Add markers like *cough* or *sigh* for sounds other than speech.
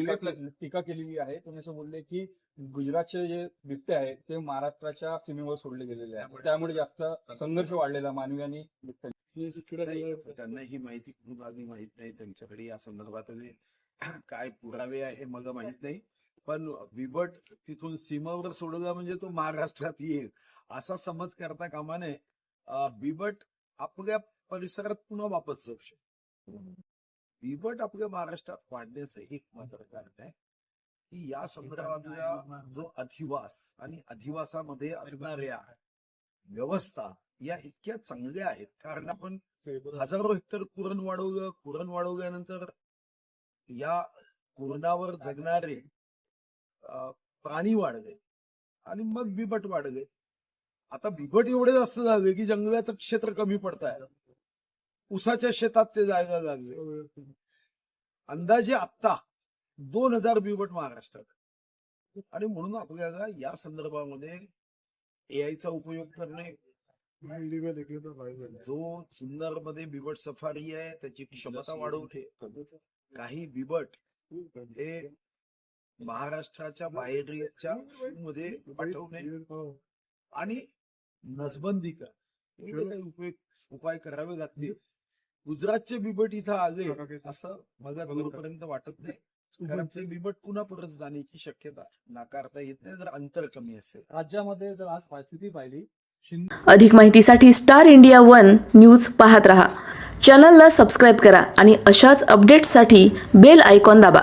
टीका टीका केलेली आहे. तुम्ही असं बोलले की गुजरातचे जे बिबटे आहेत ते महाराष्ट्राच्या सीमेवर सोडले गेलेले आहेत. त्यामुळे जास्त संघर्ष वाढलेला मानवी आणि बिबट्यांचा नाही, त्यांना ही माहिती खूप आधी माहीत नाही. त्यांच्याकडे या संदर्भात *clears throat* काय पुरावे आहे मला माहीत नाही. पण बिबट तिथून सीमावर सोडला म्हणजे तो महाराष्ट्रात येईल असा समज करता कामा नये. अं, बिबट आपल्या परिसरात पुन्हा वापस जाऊ शकतो. बिबट आपल्या महाराष्ट्रात वाढण्याचं एक मात्र कारण आहे. की या संदर्भातला जो अधिवास आणि अधिवासामध्ये असणाऱ्या व्यवस्था या इतक्या चांगल्या आहेत. कारण आपण हजारो हेक्टर कुरण वाढवलं कुरण वाढवल्यानंतर या कुरणावर जगणारे प्राणी वाढले आणि मग बिबट वाढले. आता बिबट एवढे जास्त झाले की जंगलाचं क्षेत्र कमी पडत आहे उसाच्या शेतात ते जायला लागले. अंदाजे आत्ता दोन हजार बिबट महाराष्ट्रात. आणि म्हणून आपल्याला या संदर्भामध्ये एआयचा उपयोग करणे जो सुंदरमध्ये बिबट सफारी आहे त्याची क्षमता वाढवते. काही बिबट हे महाराष्ट्राच्या बाहेरच्या मध्ये पाठवणे आणि नसबंदी कर उपयोग उपाय करावे लागतील. गुजरातचे बिबट इथं आले असं मला दूरपर्यंत वाटत नाही. कारण ते बिबट पुन्हा परत जाण्याची शक्यता नाकारता येत नाही जर अंतर कमी असेल. राज्यामध्ये जर आज परिस्थिती पाहिली अधिक माहितीसाठी स्टार इंडिया वन न्यूज पाहत रहा. चॅनलला सबस्क्राईब करा आणि अशाच अपडेट्ससाठी बेल आयकॉन दाबा.